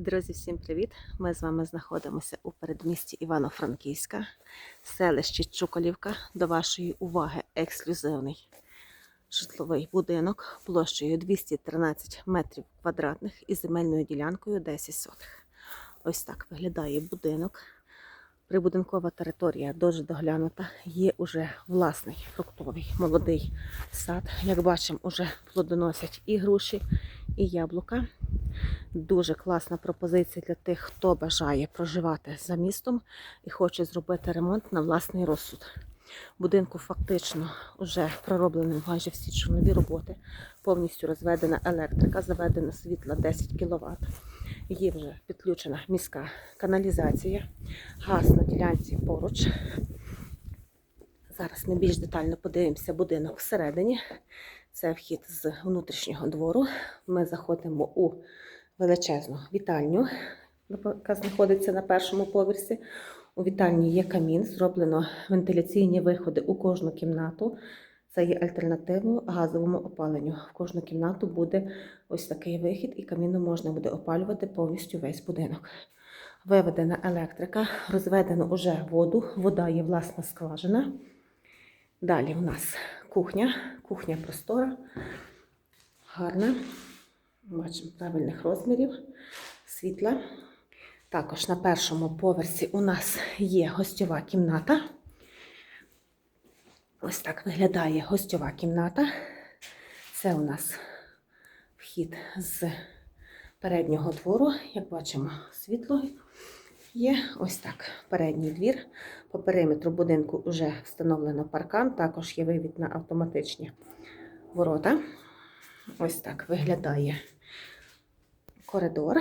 Друзі, всім привіт! Ми з вами знаходимося у передмісті Івано-Франківська, селищі Чуколівка. До вашої уваги ексклюзивний житловий будинок площею 213 метрів квадратних і земельною ділянкою 10 сотих. Ось так виглядає будинок. Прибудинкова територія дуже доглянута. Є уже власний фруктовий молодий сад. Як бачимо, уже плодоносять і груші, і яблука. Дуже класна пропозиція для тих, хто бажає проживати за містом і хоче зробити ремонт на власний розсуд. Будинку фактично вже пророблені майже всі чорнові роботи, повністю розведена електрика, заведено світла 10 кВт. Є вже підключена міська каналізація, газ на ділянці поруч. Зараз ми більш детально подивимося будинок всередині. Це вхід з внутрішнього двору. Ми заходимо у величезну вітальню, яка знаходиться на першому поверсі. У вітальні є камін, зроблено вентиляційні виходи у кожну кімнату. Це є альтернативою газовому опаленню. В кожну кімнату буде ось такий вихід, і каміном можна буде опалювати повністю весь будинок. Виведена електрика, розведено уже воду, вода є власна скважина. Далі в нас кухня, кухня простора, гарна. Бачимо правильних розмірів, світла. Також на першому поверсі у нас є гостьова кімната. Ось так виглядає гостьова кімната. Це у нас вхід з переднього двору. Як бачимо, світло є. Ось так. Передній двір. По периметру будинку вже встановлено паркан, також є вивід на автоматичні ворота. Ось так виглядає коридор.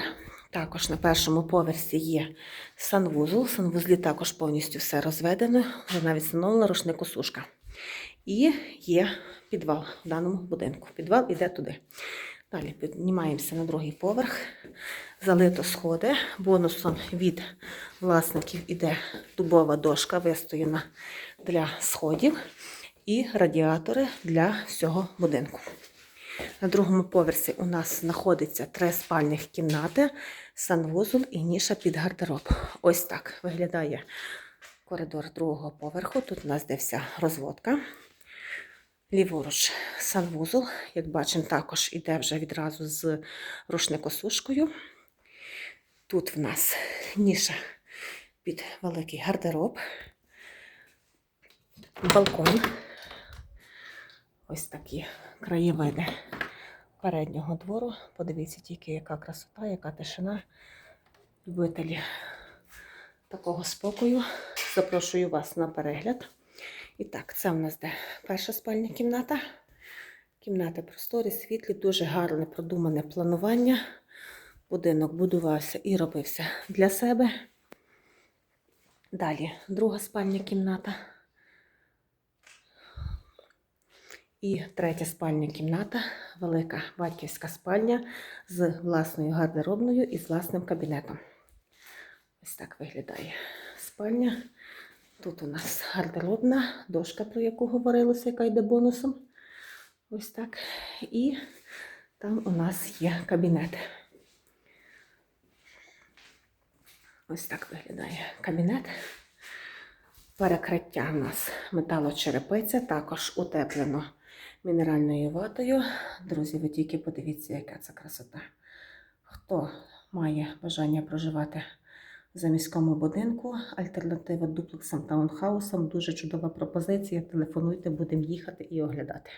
Також на першому поверсі є санвузол. Санвузлі також повністю все розведено. Вже навіть встановлена рушникосушка. І є підвал в даному будинку. Підвал іде туди. Далі піднімаємося на другий поверх. Залито сходи. Бонусом від власників іде дубова дошка, вистояна для сходів, і радіатори для всього будинку. На другому поверсі у нас знаходиться три спальних кімнати, санвузол і ніша під гардероб. Ось так виглядає коридор другого поверху. Тут у нас де вся розводка. Ліворуч санвузол, як бачимо, також іде вже відразу з рушникосушкою. Тут в нас ніша під великий гардероб, балкон. Ось такі краєвиди переднього двору. Подивіться тільки, яка красота, яка тишина. Любителі такого спокою. Запрошую вас на перегляд. І так, це у нас де перша спальня кімната. Кімната просторі, світлі, дуже гарне продумане планування. Будинок будувався і робився для себе. Далі друга спальня кімната. І третя спальня кімната, велика батьківська спальня з власною гардеробною і з власним кабінетом. Ось так виглядає спальня. Тут у нас гардеробна дошка, про яку говорилося, яка йде бонусом. Ось так. І там у нас є кабінет. Ось так виглядає кабінет. Перекриття у нас металочерепиця, також утеплено мінеральною ватою. Друзі, ви тільки подивіться, яка це красота. Хто має бажання проживати в заміському будинку, альтернатива дуплексам таунхаусам, дуже чудова пропозиція. Телефонуйте, будемо їхати і оглядати.